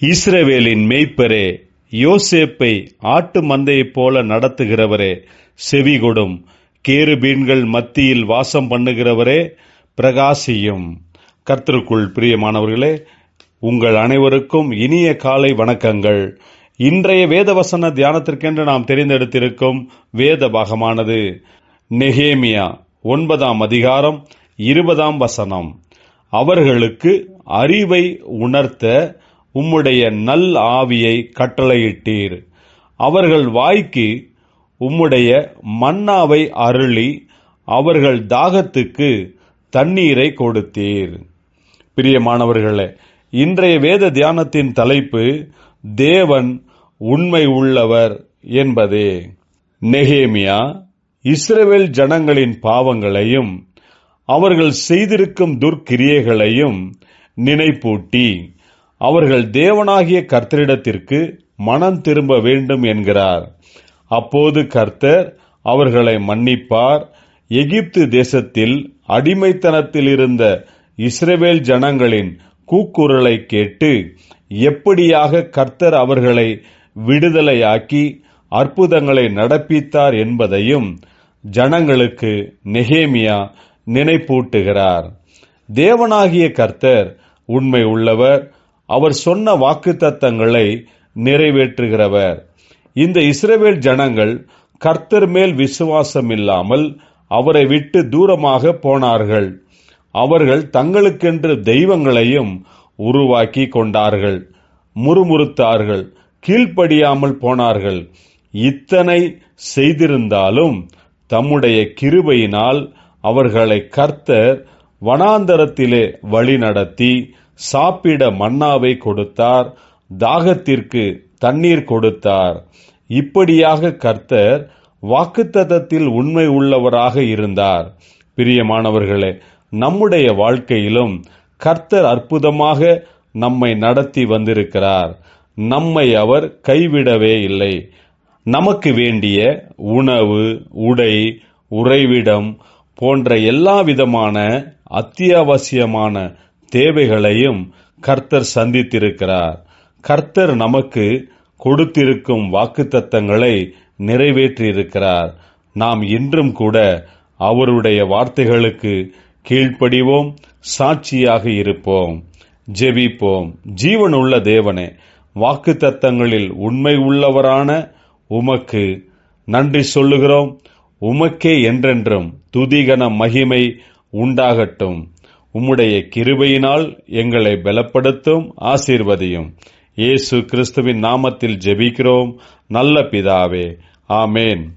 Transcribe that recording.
இஸ்ரவேலின் மேய்ப்பரே யோசேப்பை ஆட்டு மந்தையைப் போல நடத்துகிறவரே செவிகொடும். கேருபீன்கள் மத்தியில் வாசம் பண்ணுகிறவரே பிரகாசியும். கர்த்தருக்குள் பிரியமானவர்களே உங்கள் அனைவருக்கும் இனிய காலை வணக்கங்கள். இன்றைய வேதவசன தியானத்திற்கென்று நாம் தெரிந்தெடுத்திருக்கும் வேத பாகமானது நெஹேமியா ஒன்பதாம் அதிகாரம் இருபதாம் வசனம். அவர்களுக்கு அறிவை உணர்த்த உம்முடைய நல் ஆவியை கட்டளையிட்டீர். அவர்கள் வாய்க்கு உம்முடைய மன்னாவை அருளி அவர்கள் தாகத்துக்கு தண்ணீரை கொடுத்தீர். பிரியமானவர்களே இன்றைய வேத தியானத்தின் தலைப்பு தேவன் உண்மை உள்ளவர் என்பதே நெகேமியா இஸ்ரவேல் ஜனங்களின் பாவங்களையும் அவர்கள் செய்திருக்கும் துர்க்கிரியைகளையும் நினைப்பூட்டி. அவர்கள் தேவனாகிய கர்த்தரிடத்திற்கு மனம் திரும்ப வேண்டும் என்கிறார். அப்போது கர்த்தர் அவர்களை மன்னிப்பார். எகிப்து தேசத்தில் அடிமைத்தனத்தில் இருந்த இஸ்ரவேல் ஜனங்களின் கூக்குரலை கேட்டு எப்படியாக கர்த்தர் அவர்களை விடுதலையாக்கி அற்புதங்களை நடப்பித்தார் என்பதையும் ஜனங்களுக்கு நெகேமியா நினைப்பூட்டுகிறார். தேவனாகிய கர்த்தர் உண்மை உள்ளவர். அவர் சொன்ன வாக்குத்தத்தங்களை நிறைவேற்றுகிறவர். இந்த இஸ்ரவேல் ஜனங்கள் கர்த்தர் மேல் விசுவாசம் இல்லாமல் அவரை விட்டு தூரமாக போனார்கள். அவர்கள் தங்களுக்கென்று தெய்வங்களையும் உருவாக்கி கொண்டார்கள். முறுமுறுத்தார்கள். கீழ்ப்படியாமல் போனார்கள். இத்தனை செய்திருந்தாலும் தம்முடைய கிருபையினால் அவர்களை கர்த்தர் வனாந்தரத்திலே வழிநடத்தி சாப்பிட மன்னாவை கொடுத்தார் தாகத்திற்கு தண்ணீர் கொடுத்தார். இப்படியாக கர்த்தர் வாக்குத்தத்தத்தில் உண்மை உள்ளவராக இருந்தார். பிரியமானவர்களே நம்முடைய வாழ்க்கையிலும் கர்த்தர் அற்புதமாக நம்மை நடத்தி வந்திருக்கிறார். நம்மை அவர் கைவிடவே இல்லை. நமக்கு வேண்டிய உணவு உடை உறைவிடம் போன்ற எல்லா விதமான அத்தியாவசியமான தேவைகளையும் கர்த்தர் சந்தித்திருக்கிறார். கர்த்தர் நமக்கு கொடுத்திருக்கும் வாக்குத்தத்தங்களை நிறைவேற்றியிருக்கிறார். நாம் இன்றும் கூட அவருடைய வார்த்தைகளுக்கு கீழ்ப்படிவோம் சாட்சியாக இருப்போம் ஜெபிப்போம். ஜீவனுள்ள தேவனே வாக்குத்தத்தங்களில் உண்மை உள்ளவரான உமக்கு நன்றி சொல்லுகிறோம். உமக்கே என்றென்றும் துதிகன மகிமை உண்டாகட்டும். உம்முடைய கிருபையினால் எங்களை பலப்படுத்தும் ஆசீர்வதியும். இயேசு கிறிஸ்துவின் நாமத்தில் ஜெபிக்கிறோம். நல்ல பிதாவே. ஆமேன்.